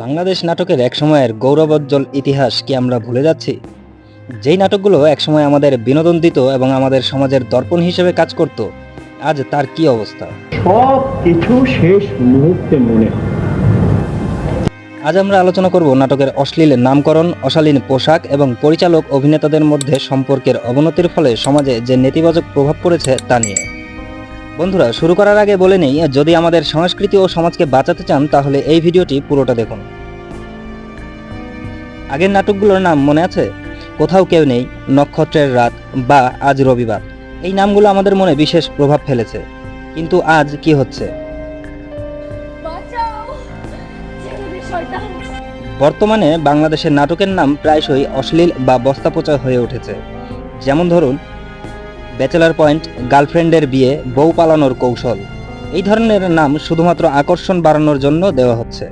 বাংলাদেশ নাটকের এক সময়ের গৌরবোজ্জ্বল ইতিহাস কি আমরা ভুলে যাচ্ছি? যেই নাটকগুলো একসময় আমাদের বিনোদন দিত এবং আমাদের সমাজের দর্পণ হিসেবে কাজ করত আজ তার কি অবস্থা? সব কিছু শেষ মুহূর্তে মনে আজ আমরা আলোচনা করব নাটকের অশ্লীল নামকরণ অশালীন পোশাক এবং পরিচালক অভিনেতাদের মধ্যে সম্পর্কের অবনতির ফলে সমাজে যে নেতিবাচক প্রভাব পড়েছে তা নিয়ে। বন্ধুরা শুরু করার আগে বলে নেই যদি আমাদের সংস্কৃতি ও সমাজকে বাঁচাতে চান তাহলে এই ভিডিওটি পুরোটা দেখুন। আগের নাটকগুলোর নাম মনে আছে? কোথাও কেউ নেই নক্ষত্রের রাত বা আজ রবিবার। এই নামগুলো আমাদের মনে বিশেষ প্রভাব ফেলেছে। কিন্তু আজ কি হচ্ছে? বর্তমানে বাংলাদেশের নাটকের নাম প্রায়শই অশ্লীল বা বস্তাপচা হয়ে উঠেছে। যেমন ধরুন ব্যাচেলার পয়েন্ট গার্লফ্রেন্ডের বিয়ে বউ পালানোর কৌশল। এই ধরনের নাম শুধুমাত্র আকর্ষণ বাড়ানোর জন্য দেওয়া হচ্ছে।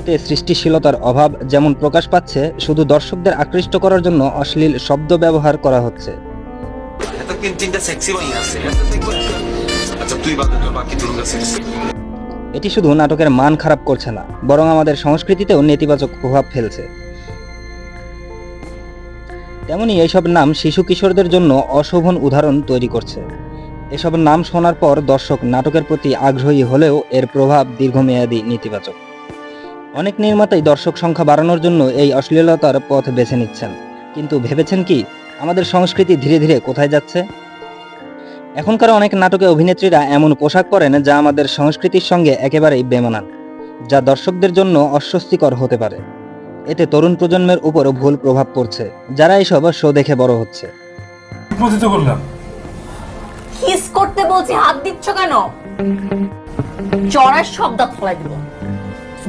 এতে সৃষ্টিশীলতার অভাব যেমন প্রকাশ পাচ্ছে শুধু দর্শকদের আকৃষ্ট করার জন্য অশ্লীল শব্দ ব্যবহার করা হচ্ছে। আচ্ছা এটি শুধু নাটকের মান খারাপ করছে না বরং আমাদের সংস্কৃতিতেও নেতিবাচক প্রভাব ফেলছে। তেমনি এইসব নাম শিশু কিশোরদের জন্য অশোভন উদাহরণ তৈরি করছে। এসব নাম শোনার পর দর্শক নাটকের প্রতি আগ্রহী হলেও এর প্রভাব দীর্ঘমেয়াদী নেতিবাচক। অনেক নির্মাতাই দর্শক সংখ্যা বাড়ানোর জন্য এই অশ্লীলতার পথ বেছে নিচ্ছেন। কিন্তু ভেবেছেন কি, আমাদের সংস্কৃতি ধীরে ধীরে কোথায় যাচ্ছে? এখনকার অনেক নাটকে অভিনেত্রীরা এমন পোশাক পরেন যা আমাদের সংস্কৃতির সঙ্গে একেবারেই বেমানান, যা দর্শকদের জন্য অস্বস্তিকর হতে পারে। এতে তরুণ প্রজন্মের উপর ভুল প্রভাব পড়ছে যারা এইসব শো দেখে বড় হচ্ছে। করলাম। কিস করতে বলছি হাত দিচ্ছ কেন? চড়ার শব্দ ফলাই দিব।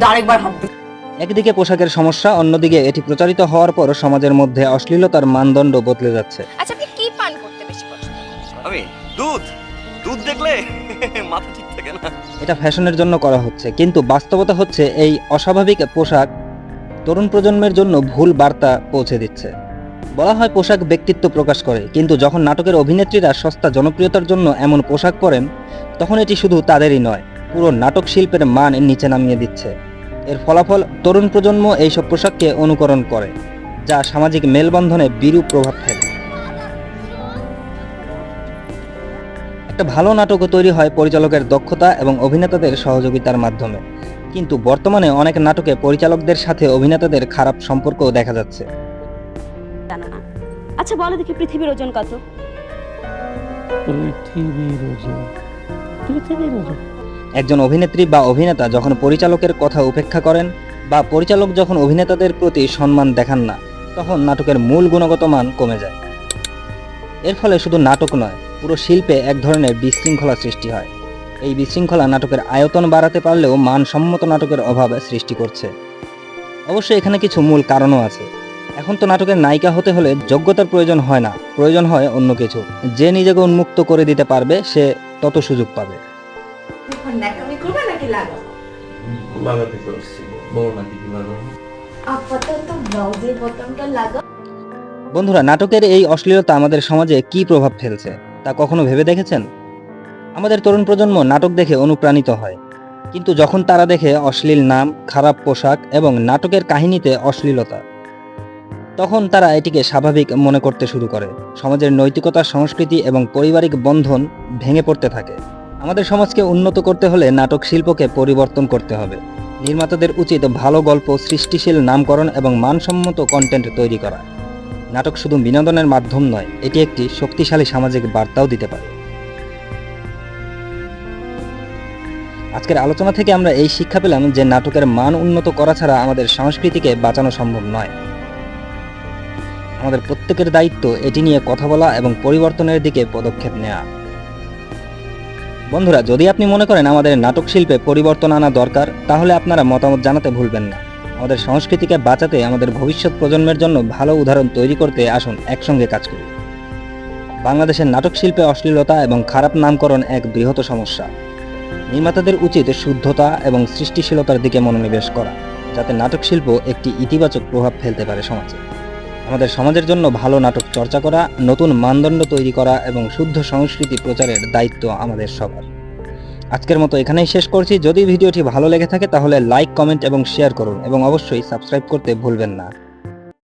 আরেকবার হাত দিচ্ছ একদিকে পোশাকের সমস্যা অন্যদিকে এটি প্রচারিত হওয়ার পর সমাজের মধ্যে অশ্লীলতার মানদণ্ড বদলে যাচ্ছে। আচ্ছা আপনি কি পান করতে বেশি পছন্দ? আমি? দুধ? দুধ দেখলে মাথা ঠিক থাকে না। এটা ফ্যাশনের জন্য করা হচ্ছে কিন্তু বাস্তবতা হচ্ছে এই অস্বাভাবিক পোশাক তরুণ প্রজন্মের জন্য ভুল বার্তা পৌঁছে দিচ্ছে। বলা হয় পোশাক ব্যক্তিত্ব প্রকাশ করে, কিন্তু যখন নাটকের অভিনেত্রীরা সস্তা জনপ্রিয়তার জন্য এমন পোশাক পরেন, তখন এটি শুধু তাদেরই নয়, পুরো নাটক শিল্পের মান নিচে নামিয়ে দিচ্ছে। এর ফলাফল, তরুণ প্রজন্ম এইসব পোশাককে অনুকরণ করে, যা সামাজিক মেলবন্ধনে বিরূপ প্রভাব ফেলে। একটা ভালো নাটকও তৈরি হয় পরিচালকের দক্ষতা এবং অভিনেতাদের সহযোগিতার মাধ্যমে। কিন্তু বর্তমানে অনেক নাটকে পরিচালকদের সাথে অভিনেতাদের খারাপ সম্পর্কও দেখা যাচ্ছে। জানো না। আচ্ছা বলো দেখি পৃথিবীর ওজন কত? পৃথিবীর ওজন। পৃথিবীর ওজন। একজন অভিনেত্রী বা অভিনেতা যখন পরিচালকের কথা উপেক্ষা করেন বা পরিচালক যখন অভিনেতাদের প্রতি সম্মান দেখান না তখন নাটকের মূল গুণগত মান কমে যায়। এর ফলে শুধু নাটক নয় পুরো শিল্পে এক ধরনের বিশৃঙ্খলা সৃষ্টি হয়। এই বিশৃঙ্খলা নাটকের আয়তন বাড়াতে পারলেও মানসম্মত নাটকের অভাব সৃষ্টি করছে। অবশ্য এখানে কিছু মূল কারণও আছে। এখন তো নাটকের নায়িকা হতে হলে যোগ্যতার প্রয়োজন হয় না প্রয়োজন হয় অন্য কিছু। যে নিজেকে উন্মুক্ত করে দিতে পারবে সে তত সুযোগ পাবে। বন্ধুরা নাটকের এই অশ্লীলতা আমাদের সমাজে কি প্রভাব ফেলছে তা কখনো ভেবে দেখেছেন? আমাদের তরুণ প্রজন্ম নাটক দেখে অনুপ্রাণিত হয়। কিন্তু যখন তারা দেখে অশ্লীল নাম, খারাপ পোশাক এবং নাটকের কাহিনীতে অশ্লীলতা, তখন তারা এটিকে স্বাভাবিক মনে করতে শুরু করে। সমাজের নৈতিকতা, সংস্কৃতি এবং পারিবারিক বন্ধন ভেঙে পড়তে থাকে। আমাদের সমাজকে উন্নত করতে হলে নাটক শিল্পকে পরিবর্তন করতে হবে। নির্মাতাদের উচিত ভালো গল্প, সৃষ্টিশীল নামকরণ এবং মানসম্মত কন্টেন্ট তৈরি করা। নাটক শুধু বিনোদনের মাধ্যম নয়, এটি একটি শক্তিশালী সামাজিক বার্তাও দিতে পারে। আজকের আলোচনা থেকে আমরা এই শিক্ষা পেলাম যে নাটকের মান উন্নত করা ছাড়া আমাদের সংস্কৃতিকে বাঁচানো সম্ভব নয়। আমাদের প্রত্যেকের দায়িত্ব এটি নিয়ে কথা বলা এবং পরিবর্তনের দিকে পদক্ষেপ নেওয়া বন্ধুরা, যদি আপনি মনে করেন আমাদের নাটক শিল্পে পরিবর্তন আনা দরকার, তাহলে আপনারা মতামত জানাতে ভুলবেন না। আমাদের সংস্কৃতিকে বাঁচাতে আমাদের ভবিষ্যৎ প্রজন্মের জন্য ভালো উদাহরণ তৈরি করতে আসুন, একসঙ্গে কাজ করি। বাংলাদেশের নাটক শিল্পে অশ্লীলতা এবং খারাপ নামকরণ এক বৃহৎ সমস্যা। নির্মাতাদের উচিত শুদ্ধতা এবং সৃষ্টিশীলতার দিকে মনোনিবেশ করা, যাতে নাটক শিল্প একটি ইতিবাচক প্রভাব ফেলতে পারে সমাজে। আমাদের সমাজের জন্য ভালো নাটক চর্চা করা, নতুন মানদণ্ড তৈরি করা এবং শুদ্ধ সংস্কৃতি প্রচারের দায়িত্ব আমাদের সবার। আজকের মতো এখানেই শেষ করছি। যদি ভিডিওটি ভালো লেগে থাকে তাহলে লাইক, কমেন্ট এবং শেয়ার করুন এবং অবশ্যই সাবস্ক্রাইব করতে ভুলবেন না।